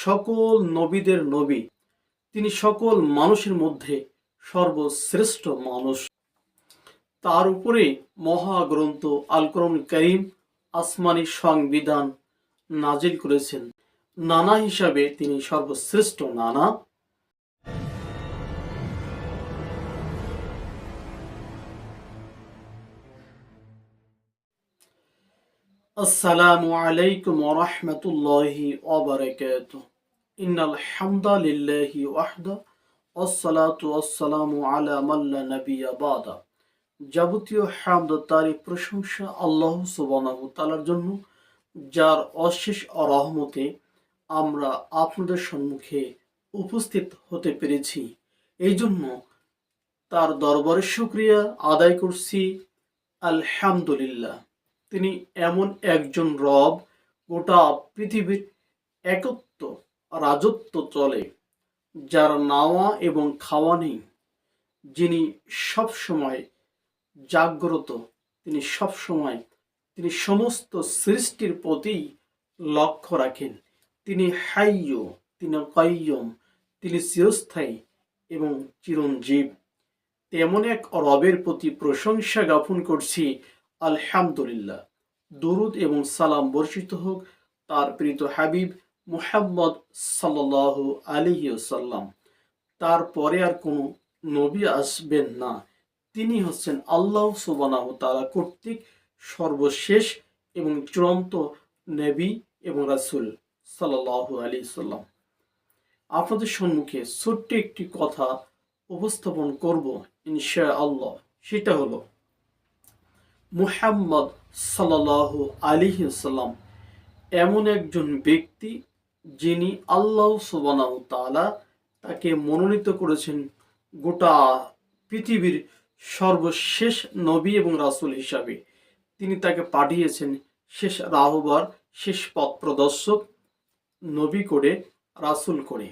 সকল নবীদের নবী। তিনি সকল মানুষের মধ্যে সর্বশ্রেষ্ঠ মানুষ। তার উপরে মহাগ্রন্থ আল করম করিম আসমানি সংবিধান নাজিল করেছেন। নানা হিসাবে তিনি সর্বশ্রেষ্ঠ নানা। আসসালামু আলাইকুম রহমতুল্লাহি অবরকাত ইন আলহামদুলিল্লাহি ওয়াহদা আসসালাতু আসসালামু আলা মাল্লা নবিয়া বাদা। যাবতীয় হামদ তারি প্রশংসা আল্লাহ সুবহানাহু তাআলার জন্য, যার অশেষ রহমতে আমরা আপনাদের সম্মুখে উপস্থিত হতে পেরেছি। এই জন্য তার দরবারের শুক্রিয়া আদায় করছি। আলহামদুলিল্লাহ। তিনি এমন একজন রব, গোটা পৃথিবীর একত্ব রাজত্ব চলে, যার নাওয়া এবং খাওয়া নেই, যিনি সব সময় জাগ্রত, তিনি সব সময় তিনি সমস্ত সৃষ্টির প্রতি লক্ষ্য রাখেন। তিনি হাইয় তিনি কাইয়ম তিনি চিরস্থায়ী এবং চিরঞ্জীব। তেমন এক রবের প্রতি প্রশংসা জ্ঞাপন করছি আলহামদুলিল্লাহ। দুরুদ এবং সালাম বর্ষিত হোক তার প্রীত হাবিব মুহাম্মদ সাল্লাহ আলিহি সাল্লাম তারপরে আর কোনো নবী আসবেন না। তিনি হচ্ছেন আল্লাহ সুবানাহ তালা কর্তৃক সর্বশেষ এবং চূড়ান্ত নবী এবং রাসুল সাল্লাহ আলী সাল্লাম আপনাদের সম্মুখে ছোট্ট একটি কথা উপস্থাপন করব ইনশা আল্লাহ সেটা হলো মুহাম্মদ সাল্লাহ আলিহি সাল্লাম এমন একজন ব্যক্তি যিনি আল্লাহ সুবানাহ তালা তাকে মনোনীত করেছেন গোটা পৃথিবীর সর্বশেষ নবী এবং রাসুল হিসাবে। তিনি তাকে পাঠিয়েছেন শেষ রাহবার, শেষ পথ প্রদর্শক, নবী করে, রাসুল করে।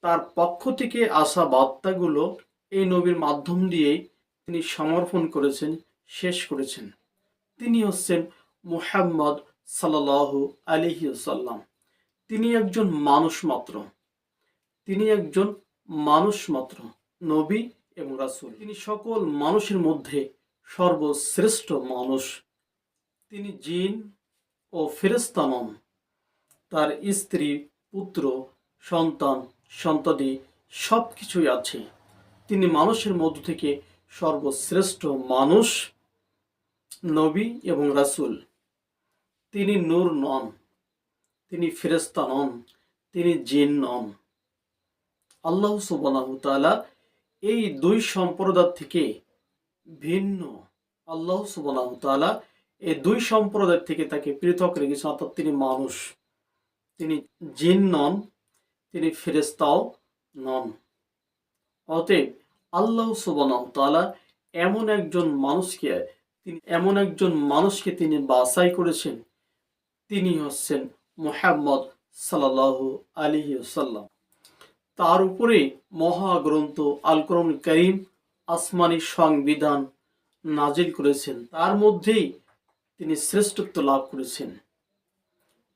তার পক্ষ থেকে আসা বার্তাগুলো এই নবীর মাধ্যম দিয়েই তিনি সমর্পণ করেছেন। শেষ করেছেন। তিনি হচ্ছেন মুহাম্মদ সাল্লাহ আলিহি সাল্লাম তিনি একজন মানুষ মাত্র। তিনি একজন মানুষ মাত্র, নবী এবং রাসুল। তিনি সকল মানুষের মধ্যে সর্বশ্রেষ্ঠ মানুষ। তিনি জিন ও ফেরেস্তা তার স্ত্রী, পুত্র, সন্তান, সন্ততি সব কিছুই আছে। তিনি মানুষের মধ্য থেকে সর্বশ্রেষ্ঠ মানুষ। নবী এবং রাসুল। তিনি নূর নন, তিনি ফেরেস্তা নন, তিনি জিন নন। আল্লাহ সুবাহ এই দুই সম্প্রদায় থেকে ভিন্ন। আল্লাহ সুবাহ এই দুই সম্প্রদায় থেকে তাকে পৃথক রেখেছেন, অর্থাৎ তিনি মানুষ, তিনি জিন নন, তিনি ফেরেস্তাও নন। অতএব আল্লাহ সুবাহ এমন একজন মানুষকে তিনি এমন একজন মানুষকে তিনি বাছাই করেছেন। তিনি হচ্ছেন মোহাম্মদ সাল্লাহ আলী সাল্লাম তার উপরে মহাগ্রন্থ আল কোরআন করিম আসমানি সংবিধান নাজিল করেছেন। তার মধ্যেই তিনি শ্রেষ্ঠত্ব লাভ করেছেন।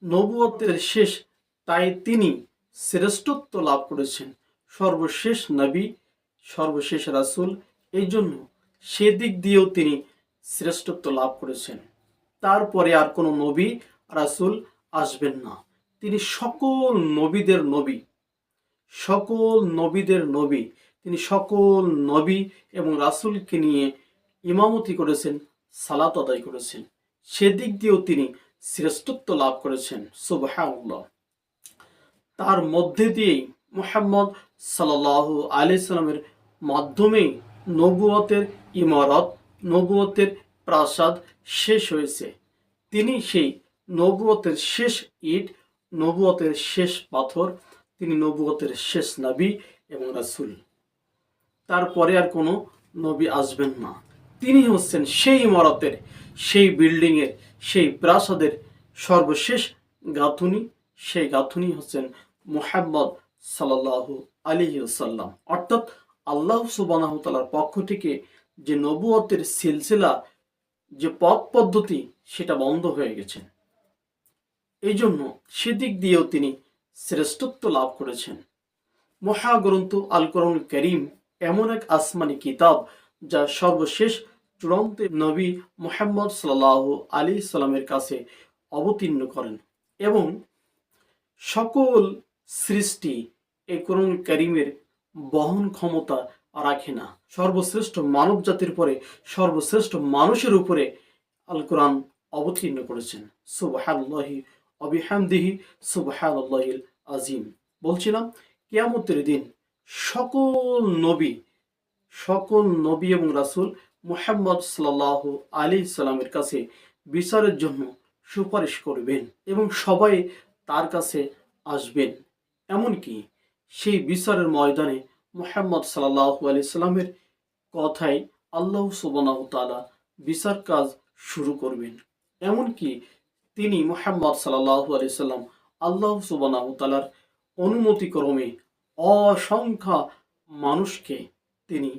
নবুয়তের শেষ, তাই তিনি শ্রেষ্ঠত্ব লাভ করেছেন। সর্বশেষ নবী, সর্বশেষ রাসুল এই জন্য সেদিক দিয়েও তিনি শ্রেষ্ঠত্ব লাভ করেছেন। তারপরে আর কোনো নবী রাসুল আসবেন না। তিনি সকল নবীদের নবী। সকল নবীদের নবী। তিনি সকল নবী এবং রাসুলকে নিয়ে ইমামতি করেছেন, সালাত আদায় করেছেন। সেদিক দিয়েও তিনি শ্রেষ্ঠত্ব লাভ করেছেন। সুবাহ তার মধ্যে দিয়েই মোহাম্মদ সাল্লাহ আলি সাল্লামের মাধ্যমেই নবুয়তের ইমারত নবুয়তের প্রাসাদ শেষ হয়েছে। তিনি সেই নবুয়তের শেষ ইট নবুয়তের শেষ পাথর, তিনি নবুয়তের শেষ নবী এবং রাসুল। তারপরে আর কোনো নবী আসবেন না। তিনি হচ্ছেন সেই ইমারতের, সেই বিল্ডিংয়ের, সেই প্রাসাদের সর্বশেষ গাঁথুনি। সেই গাঁথুনি হচ্ছেন মোহাম্মদ সাল্লাহ আলী সাল্লাম অর্থাৎ আল্লাহ সুবানাহ তালার পক্ষ থেকে যে নবুয়তের সিলসিলা, যে পথ পদ্ধতি, সেটা বন্ধ হয়ে গেছে। এই জন্য সেদিক দিয়েও তিনি শ্রেষ্ঠত্ব লাভ করেছেন। মহাগ্রন্থ আল কোরআন করিম এমন এক আসমানি কিতাব, যা সর্বশেষ চূড়ান্ত নবী মোহাম্মদ সাল্লাহ আলী সাল্লামের কাছে অবতীর্ণ করেন এবং সকল সৃষ্টি এই কোরআন করিমের বহন ক্ষমতা রাখে না। সর্বশ্রেষ্ঠ মানব জাতির পরে সর্বশ্রেষ্ঠ মানুষের উপরে আল কোরআন অবতীর্ণ করেছেন। সুবহানাল্লাহি অবিহামদিহি সুবহানাল্লাহিল আজিম বলছিলাম, কেয়ামতের দিন সকল নবী সকল নবী এবং রাসূল মোহাম্মদ সাল্লাহ আলী সাল্লামের কাছে বিচারের জন্য সুপারিশ করবেন এবং সবাই তার কাছে আসবেন। এমনকি সেই বিচারের ময়দানে মুহাম্মদ সাল্লাহ আলি সাল্লামের কথাই আল্লাহ সুবনাহ তালা বিচার কাজ শুরু করবেন। এমনকি তিনি মুহাম্মদ সাল্লাহ আলি সাল্লাম আল্লাহ সুবনাহ তালার অনুমতিক্রমে অসংখ্য মানুষকে তিনি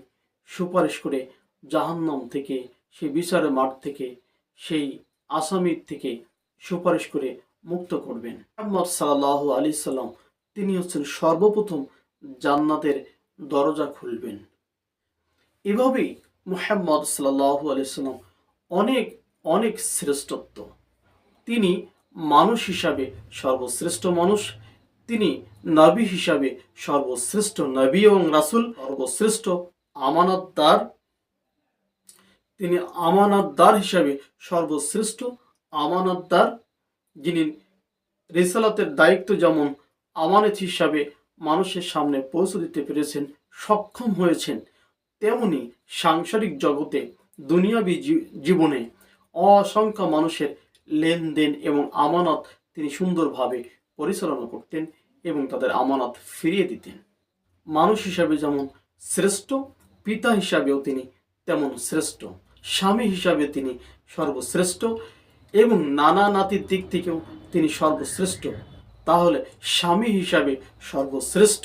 সুপারিশ করে জাহান্নাম থেকে, সেই বিচারের মাঠ থেকে, সেই আসামির থেকে সুপারিশ করে মুক্ত করবেন। মোহাম্মদ সাল্লাহ আলি সাল্লাম তিনি হচ্ছেন সর্বপ্রথম জান্নাতের দরজা খুলবেন। এভাবেই মোহাম্মদ সাল্লাহ আলি সাল্লাম অনেক অনেক শ্রেষ্ঠত্ব। তিনি মানুষ হিসাবে সর্বশ্রেষ্ঠ মানুষ, তিনি নবী হিসাবে সর্বশ্রেষ্ঠ নবী এবং রাসুল, সর্বশ্রেষ্ঠ আমানতদার, তিনি আমানতদার হিসাবে সর্বশ্রেষ্ঠ আমানতদার, যিনি রিসালাতের দায়িত্ব যেমন আমানত হিসাবে মানুষের সামনে পৌঁছে দিতে পেরেছেন, সক্ষম হয়েছেন তেমনি সাংসারিক জগতে, দুনিয়াবি জীবনে অসংখ্য মানুষের লেনদেন এবং আমানত তিনি সুন্দরভাবে পরিচালনা করতেন এবং তাদের আমানত ফিরিয়ে দিতেন। মানুষ হিসাবে যেমন শ্রেষ্ঠ, পিতা হিসাবেও তিনি তেমন শ্রেষ্ঠ, স্বামী হিসাবে তিনি সর্বশ্রেষ্ঠ এবং নানা নাতির দিক থেকেও তিনি সর্বশ্রেষ্ঠ। তাহলে স্বামী হিসাবে সর্বশ্রেষ্ঠ,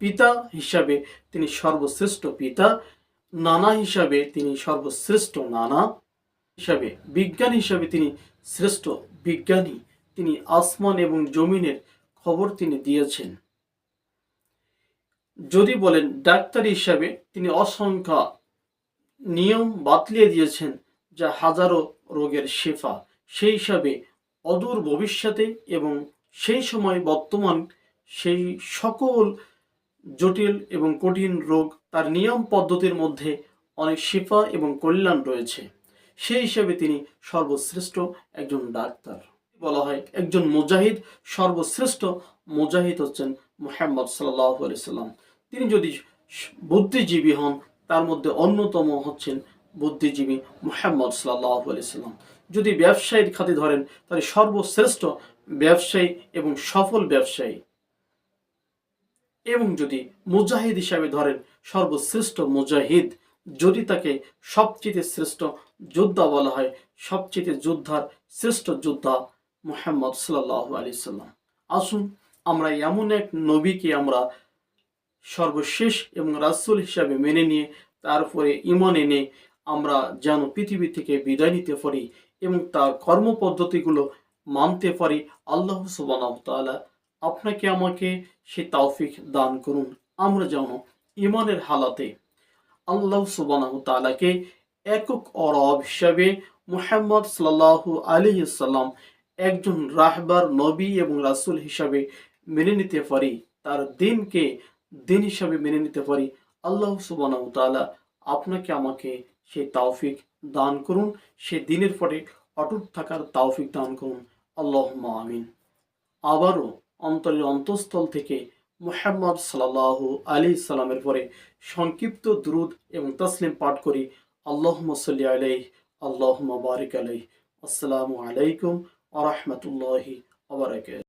পিতা হিসাবে তিনি সর্বশ্রেষ্ঠ পিতা, নানা হিসাবে তিনি সর্বশ্রেষ্ঠ নানা হিসাবে, বিজ্ঞান হিসাবে তিনি শ্রেষ্ঠ বিজ্ঞানী, তিনি আসমান এবং জমিনের খবর তিনি দিয়েছেন। যদি বলেন ডাক্তার হিসাবে তিনি অসংখ্য নিয়ম বাতলিয়ে দিয়েছেন যা হাজারো রোগের শেফা, সেই হিসাবে অদূর ভবিষ্যতে এবং সেই সময় বর্তমান সেই সকল জটিল এবং কঠিন রোগ তার নিয়ম পদ্ধতির মধ্যে অনেক শিফা এবং কল্যাণ রয়েছে। সেই হিসেবে তিনি সর্বশ্রেষ্ঠ একজন ডাক্তার। বলা হয় একজন মুজাহিদ, সর্বশ্রেষ্ঠ মুজাহিদ হচ্ছেন মুহাম্মদ সাল্লাহ সাল্লাম। তিনি যদি বুদ্ধিজীবী হন, তার মধ্যে অন্যতম হচ্ছেন বুদ্ধিজীবী মুহাম্মদ সাল্লাহ সাল্লাম। যদি ব্যবসায়ীর খাতে ধরেন, তাহলে সর্বশ্রেষ্ঠ ব্যবসায়ী এবং সফল ব্যবসায়ী। এবং যদি মুজাহিদ হিসাবে ধরেন, সর্বশ্রেষ্ঠ মুজাহিদ, যদি তাকে সবচেয়ে শ্রেষ্ঠ যোদ্ধা বলা হয়, সবচেয়ে যোদ্ধার শ্রেষ্ঠ যোদ্ধা মুহাম্মদ সাল্লাহ আলি সাল্লাম। আসুন, আমরা এমন এক নবীকে আমরা সর্বশেষ এবং রাসূল হিসাবে মেনে নিয়ে, তারপরে ইমান এনে আমরা যেন পৃথিবী থেকে বিদায় নিতে পারি এবং তার কর্মপদ্ধতিগুলো মানতে পারি। আল্লাহ সুবহানাহু তাআলা আপনাকে আমাকে সে তৌফিক দান করুন। আমরা যেন ইমানের হালাতে আল্লাহ সুবহানাহু তাআলাকে একক অরব হিসাবে মুহাম্মদ সাল্লাল্লাহু আলাইহি সাল্লাম একজন রাহবার নবী এবং রাসূল হিসাবে মেনে নিতে পারি। তার দিনকে দিন হিসাবে মেনে নিতে পারি। আল্লাহ তাআলা আপনাকে আমাকে সেই তাওফিক দান করুন, সে দিনের পরে অটুট থাকার তাওফিক দান করুন। আল্লাহুম্মা আমিন। আবারও অন্তরের অন্তঃস্থল থেকে মোহাম্মদ সাল্লাহ আলী সাল্লামের পরে সংক্ষিপ্ত দ্রুদ এবং তসলিম পাঠ করি। আল্লাহ সাল্লি আলাইহি, আল্লাহুম্মা বারিক আলাই আসসালামু আলাইকুম ওয়া রাহমাতুল্লাহি ওয়া বারাকাতুহু।